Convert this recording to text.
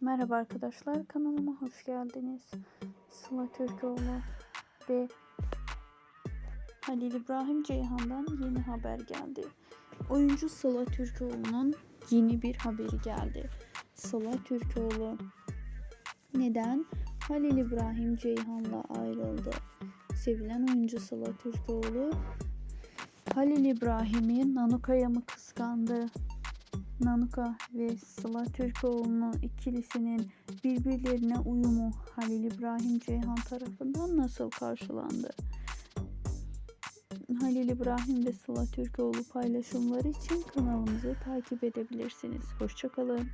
Merhaba arkadaşlar kanalıma hoş geldiniz. Sıla Türkoğlu ve Halil İbrahim Ceyhan'dan yeni haber geldi. Oyuncu Sıla Türkoğlu'nun yeni bir haberi geldi. Sıla Türkoğlu neden Halil İbrahim Ceyhan'la ayrıldı? Sevilen oyuncu Sıla Türkoğlu Halil İbrahim'i Nanuka'ya mı kıskandı? Nanuka ve Sıla Türkoğlu'nun ikilisinin birbirlerine uyumu Halil İbrahim Ceyhan tarafından nasıl karşılandı? Halil İbrahim ve Sıla Türkoğlu paylaşımları için kanalımızı takip edebilirsiniz. Hoşçakalın.